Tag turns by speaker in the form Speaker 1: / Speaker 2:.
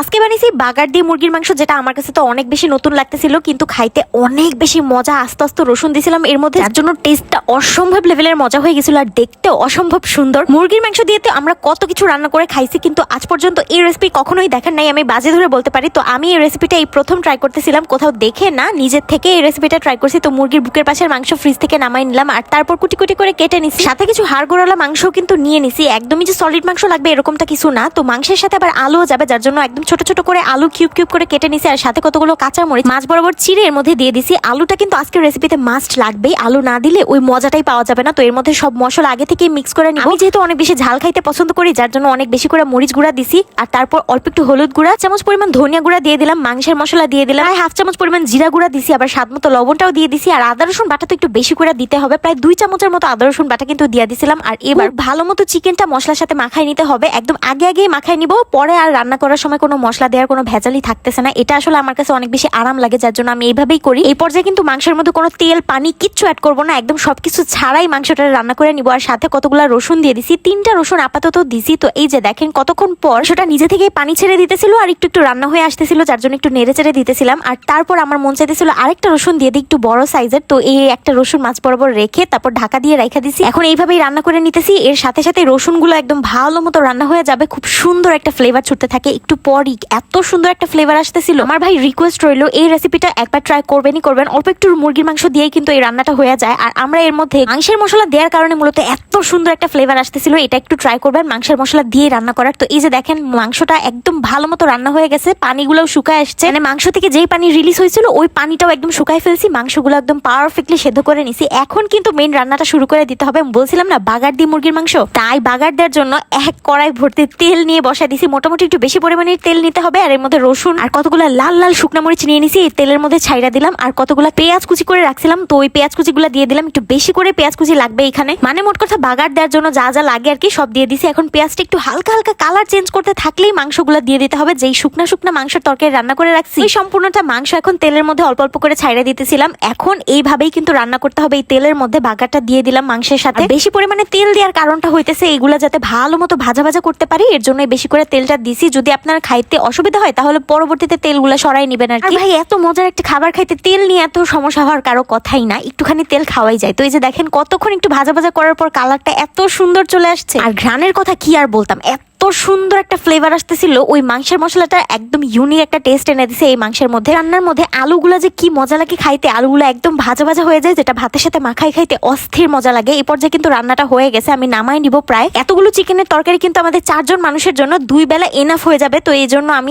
Speaker 1: আজকে বানিয়েছি বাগার দিয়ে মুরগির মাংস, যেটা আমার কাছে তো অনেক বেশি নতুন লাগতেছিল, কিন্তু খাইতে অনেক বেশি মজা। আস্তে আস্তে রসুন দিয়েছিলাম, এর মধ্যে জন্য টেস্টটা অসম্ভব লেভেলের মজা হয়ে গেছিল আর দেখতে অসম্ভব সুন্দর। মুরগির মাংস দিয়ে তো আমরা কত কিছু রান্না করে খাইছি, কিন্তু আজ পর্যন্ত এই রেসিপি কখনোই দেখার নাই, আমি বাজে ধরে বলতে পারি। তো আমি এই রেসিপিটা এই প্রথম ট্রাই করতেছিলাম, কোথাও দেখে না নিজের থেকে এই রেসিপিটা ট্রাই করছি। তো মুরগির বুকের পাশের মাংস ফ্রিজ থেকে নামাই নিলাম, আর তারপর কুটি কুটি করে কেটে নিছি। সাথে কিছু হাড় গোড়ালা মাংসও কিন্তু নিয়ে নিছি, একদমই যে সলিড মাংস লাগবে এরকমটা কিছু না। তো মাংসের সাথে আবার আলুও যাবে, যার জন্য একদম ছোট ছোট করে আলু কিউব কিউব করে কেটে নিছি আর সাথে কতগুলো কাঁচা মরিচ। মাছ বরাবর চিড়ে এর মধ্যে দিয়ে দিছি। আলুটা কিন্তু আজকের রেসিপিতে মাস্ট লাগবেই। আলু না দিলে ওই মজাটাই পাওয়া যাবে না। তো এর মধ্যে সব মশলা আগে থেকে মিক্স করে নিব। আমি যেহেতু অনেক বেশি ঝাল খাইতে পছন্দ করি যার জন্য অনেক বেশি করে মরিচ গুঁড়া দিছি। আর তারপর অল্প একটু হলুদ গুঁড়া চামচ পরিমাণ ধনিয়া গুঁড়া দিয়ে দিলাম মাংসের মশলা দিয়ে দিলাম। প্রায় হাফ চামচ পরিমাণ জিরা গুঁড়া দিছি আবার স্বাদ মতো লবণটাও দিয়ে দিছি। আর আদা রসুন বাটা তো একটু বেশি করে দিতে হবে। প্রায় দুই চামচের মতো আদা রসুন বাটা কিন্তু দিয়ে দিছিলাম। আর এবার ভালো মতো চিকেনটা মশলার সাথে মাখাই নিতে হবে। একদম আগে আগে মাখাই নিব। পরে আর রান্না করার সময় কোনো মশলা দেওয়ার কোনো ভেজালই থাকতেছে না। এটা আসলে আমার কাছে অনেক বেশি আরাম লাগে, যার জন্য আমি এইভাবেই করি। এই পর্যায়ে কিন্তু মাংসের মধ্যে কোনো তেল, পানি কিচ্ছু অ্যাড করব না। একদম সবকিছু ছাড়াই মাংসটা রান্না করে নিব। আর সাথে কতগুলো রসুন দিয়ে দিছি। তিনটা রসুন আপাতত দিছি। তো এই যে দেখেন, কতক্ষণ পর সেটা নিজে থেকেই পানি ছেড়ে দিতেছিল আর একটু একটু রান্না হয়ে আসতেছিল, যার জন্য একটু নেড়ে চেড়ে দিতেছিলাম। আর তারপর আমার মন চাইতেছিল আরেকটা রসুন দিয়ে দিই একটু বড় সাইজের তো এই একটা রসুন মাছ বরাবর রেখে তারপর ঢাকা দিয়ে রাখা দিছি। এখন এইভাবেই রান্না করে নিতেছি। এর সাথে সাথে রসুনগুলো একদম ভালো মতো রান্না হয়ে যাবে। খুব সুন্দর একটা ফ্লেভার ছুটতে থাকে। একটু পরই এত সুন্দর একটা ফ্লেভার আসতেছিল। আমার ভাই রিকোয়েস্ট রইল, এই রেসিপিটা একবার ট্রাই করবেনই করবেন। অল্প একটু মুরগির মাংস দিয়েই কিন্তু এই রান্নাটা হয়ে যায়। আর আমরা এর মধ্যে মাংসের মশলা দেওয়ার কারণে মূলত এত সুন্দর একটা ফ্লেভার আসতেছিল, এটা একটু ট্রাই করবেন। মাংসের মশলা দিয়ে রান্না করার। তো এই যে দেখেন, মাংসটা একদম ভালো মতো রান্না হয়ে গেছে, পানিগুলোও শুকায় আসছে। মানে মাংস থেকে যেই পানি রিলিজ হয়েছিল, ওই পানিটাও একদম শুকায় ফেলছি। মাংসগুলো একদম পারফেক্টলি সেদ্ধ করে নিছি। এখন কিন্তু মেন রান্নাটা শুরু করে দিতে হবে। বলছিলাম না, বাগার দিয়ে মুরগির মাংস? তাই বাগার দেওয়ার জন্য এক কড়াই ভর্তি তেল নিয়ে বসাই দিছি। মোটামুটি একটু বেশি পরিমাণে তেল নিতে হবে আর এর মধ্যে রসুন আর কতগুলো লাল লাল শুকনো মরিচ নিয়ে নিছি। এই তেলের মধ্যে ছাইরা দিলাম আর কতগুলো পেঁয়াজ কুচি করে রাখছিলাম। তো ওই পেঁয়াজ কুচিগুলো দিয়ে দিলাম। একটু বেশি করে পেঁয়াজ কুচি লাগবে এখানে। মানে মোট কথা বাগার দেওয়ার জন্য যা যা লাগে আর কি সব দিয়ে দিছি। এখন পেঁয়াজটা একটু হালকা হালকা কালার চেঞ্জ করতে থাকলেই মাংসগুলো দিয়ে দিতে হবে। যেই শুকনা শুকনা মাংসের তরকারি রান্না করে রাখছি, ওই সম্পূর্ণটা মাংস এখন তেলের মধ্যে অল্প অল্প করে ছাইড়া দিতেছিলাম। এখন এইভাবেই কিন্তু রান্না করতে হবে। এই তেলের মধ্যে বাগারটা দিয়ে দিলাম মাংসের সাথে। বেশি পরিমাণে তেল দেওয়ার কারণটা হইতেছে এইগুলা যাতে ভালো মতো ভাজা ভাজা করতে পারি। এর জন্য বেশি করে তেলটা দিছি। যদি আপনার খাইতে অসুবিধা হয় তাহলে পরবর্তীতে তেলগুলো সরাই নেবেন আর ভাই এত মজার একটা খাবার খাইতে তেল নিয়ে এত সমস্যা হওয়ার কারও কথাই না একটুখানি তেল খাওয়াই যায়। তো এই যে দেখেন কতক্ষণ একটু ভাজা ভাজা করার পর কালারটা এত সুন্দর চলে আসছে। আর ঘ্রাণের কথা কি আর বলতাম এত সুন্দর একটা ফ্লেভার আসতেছিল ওই মাংসের মশলাটা একদম ইউনিক একটা টেস্ট এনে দিছে এই মাংসের মধ্যে। রান্নার মধ্যে আলুগুলা যে কি মজা লাগে খাইতে আলুগুলো একদম ভাজা ভাজা হয়ে যায় যেটা ভাতের সাথে মাখাই খাইতে অস্থির মজা লাগে। এই পর্যায়ে কিন্তু রান্নাটা হয়ে গেছে আমি নামাই নিব প্রায়। এতগুলো চিকেনের তরকারি কিন্তু আমাদের চারজন মানুষের জন্য দুই বেলা এনাফ হয়ে যাবে তো এই জন্য আমি